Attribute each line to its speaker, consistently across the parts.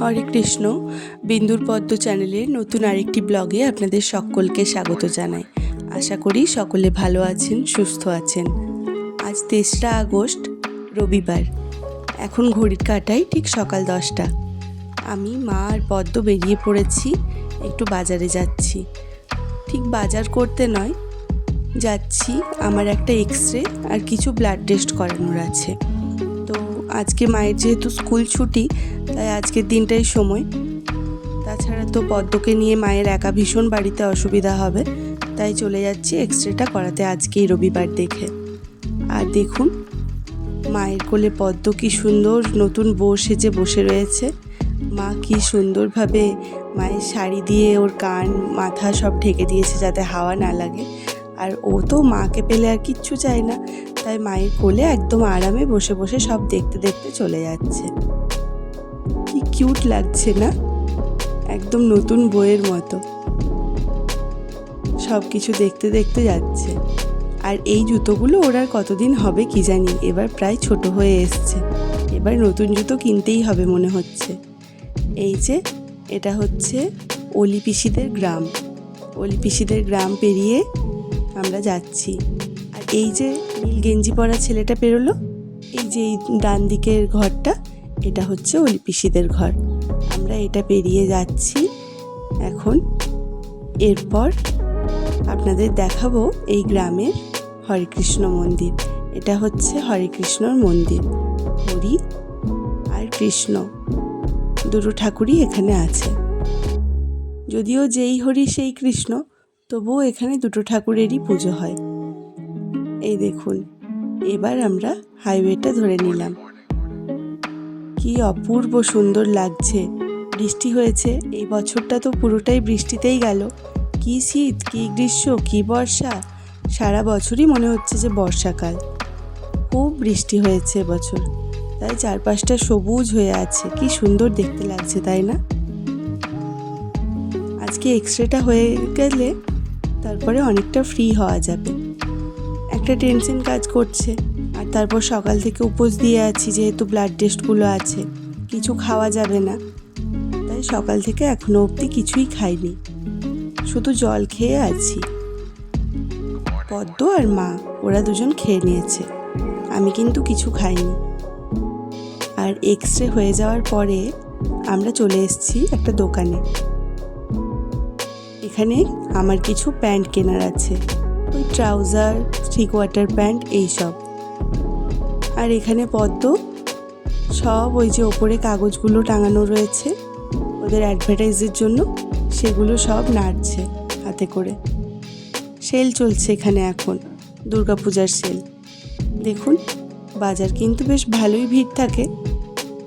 Speaker 1: হরে কৃষ্ণ। বিন্দুর পদ্ম চ্যানেলের নতুন আরেকটি ব্লগে আপনাদের সকলকে স্বাগত জানাই। আশা করি সকলে ভালো আছেন, সুস্থ আছেন। আজ তেসরা আগস্ট, রবিবার। এখন ঘড়ির কাটাই ঠিক সকাল দশটা। আমি, মা আর পদ্ম বেরিয়ে পড়েছি, একটু বাজারে যাচ্ছি। ঠিক বাজার করতে নয়, যাচ্ছি, আমার একটা এক্স রে আর কিছু ব্লাড টেস্ট করানোর আছে। আজকে মায়ের যেহেতু স্কুল ছুটি, তাই আজকের দিনটাই সময়। তাছাড়া তো পদ্মকে নিয়ে মায়ের একা ভীষণ বাড়িতে অসুবিধা হবে, তাই চলে যাচ্ছি এক্স রেটা করাতে আজকেই রবিবার দেখে। আর দেখুন, মায়ের কোলে পদ্ম কি সুন্দর নতুন বউ সেজে বসে রয়েছে। মা কি সুন্দরভাবে মায়ের শাড়ি দিয়ে ওর কান, মাথা সব ঢেকে দিয়েছে যাতে হাওয়া না লাগে। আর ও তো মাকে পেলে আর কিচ্ছু চায় না। তাই মায়ের কোলে একদম আরামে বসে বসে সব দেখতে দেখতে চলে যাচ্ছে। কি কিউট লাগছে না? একদম নতুন বইয়ের মতো। সব কিছু দেখতে দেখতে যাচ্ছে। আর এই জুতোগুলো ওর আর কতদিন হবে কি জানি, এবার প্রায় ছোট হয়ে এসছে। এবার নতুন জুতো কিনতেই হবে মনে হচ্ছে। এই যে, এটা হচ্ছে অলি পিসিদের গ্রাম। অলি পিসিদের গ্রাম পেরিয়ে আমরা যাচ্ছি। আর এই যে নীল গেঞ্জি পরা ছেলেটা পেরোলো, এই যে ডান দিকের ঘরটা, এটা হচ্ছে অলি পিসিদের ঘর। আমরা এটা পেরিয়ে যাচ্ছি। এখন এরপর আপনাদের দেখাবো এই গ্রামের হরেকৃষ্ণ মন্দির। এটা হচ্ছে হরেকৃষ্ণর মন্দির। হরি আর কৃষ্ণ, দুটো ঠাকুরই এখানে আছে। যদিও যেই হরি, সেই কৃষ্ণ তবুও এখানে দুটো ঠাকুরেরই পুজো হয়। এই দেখুন, এবার আমরা হাইওয়েটা ধরে নিলাম। কি অপূর্ব সুন্দর লাগছে। বৃষ্টি হয়েছে, এই বছরটা তো পুরোটাই বৃষ্টিতেই গেল। কি শীত, কি গ্রীষ্ম, কি বর্ষা। সারা বছরই মনে হচ্ছে যে বর্ষাকাল। খুব বৃষ্টি হয়েছে এবছর। তাই চারপাশটা সবুজ হয়ে আছে। কি সুন্দর দেখতে লাগছে, তাই না? আজকে এক্স রেটা হয়ে গেলে তারপরে অনেকটা ফ্রি হওয়া যাবে। একটা টেনশন কাজ করছে। আর তারপর সকাল থেকে উপোস দিয়ে আছি যেহেতু ব্লাড টেস্টগুলো আছে। কিছু খাওয়া যাবে না। তাই সকাল থেকে এখনও অবধি কিছুই খাইনি। শুধু জল খেয়ে আছি। পদ্ম আর মা, ওরা দুজন খেয়ে নিয়েছে। আমি কিন্তু কিছু খাইনি। আর এক্স রে হয়ে যাওয়ার পরে আমরা চলে এসেছি একটা দোকানে। এখানে আমার কিছু প্যান্ট কেনার আছে। ওই ট্রাউজার থ্রি কোয়ার্টার প্যান্ট, এইসব। আর এখানে পদ্ম। সব ওই যে ওপরে কাগজগুলো টাঙানো রয়েছে। ওদের অ্যাডভার্টাইজের জন্য সেগুলো সব নাড়ছে হাতে করে। সেল চলছে এখানে এখন, দুর্গাপূজার সেল। দেখুন, বাজার কিন্তু বেশ ভালোই ভিড় থাকে।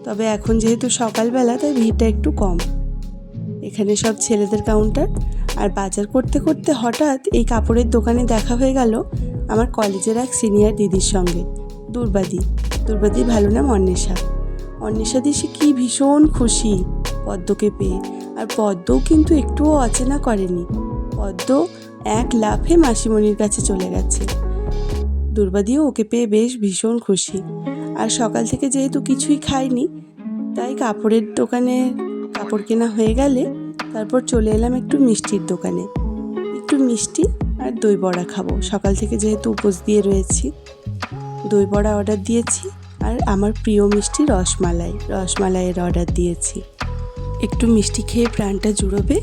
Speaker 1: তবে এখন যেহেতু সকালবেলা, তাই ভিড়টা একটু কম। এখানে সব ছেলেদের কাউন্টার আর বাজার করতে করতে হঠাৎ এই কাপড়ের দোকানে দেখা হয়ে গেল আমার কলেজের এক সিনিয়র দিদির সঙ্গে, দুর্বাদি। দুর্বাদির ভালো নাম অন্বেষা। অন্বেষা দি সে কী ভীষণ খুশি, পদ্মকে পেয়ে। আর পদ্মও কিন্তু একটুও অচেনা করেনি। পদ্ম এক লাফে মাসিমণির কাছে চলে গেছে। দুর্বাদিও ওকে পেয়ে বেশ ভীষণ খুশি। আর সকাল থেকে যেহেতু কিছুই খায়নি, তাই কাপড়ের দোকানে কাপড় কেনা হয়ে গেলে তারপর চলে এলাম একটু মিষ্টির দোকানে। একটু মিষ্টি আর দই বড়া খাব। সকাল থেকে যেহেতু উপোস দিয়ে রয়েছি, দই বড়া অর্ডার দিয়েছি আর আমার প্রিয় মিষ্টি রসমালাই। রসমালাইয়ের অর্ডার দিয়েছি। একটু মিষ্টি খেয়ে প্রাণটা জুড়োবে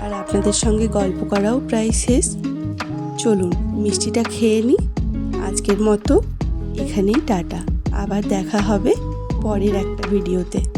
Speaker 1: আর আপনাদের সঙ্গে গল্প করাও প্রায় শেষ। চলুন, মিষ্টিটা খেয়ে নিই আজকের মতো এখানেই টাটা। আবার দেখা হবে পরের একটা ভিডিওতে।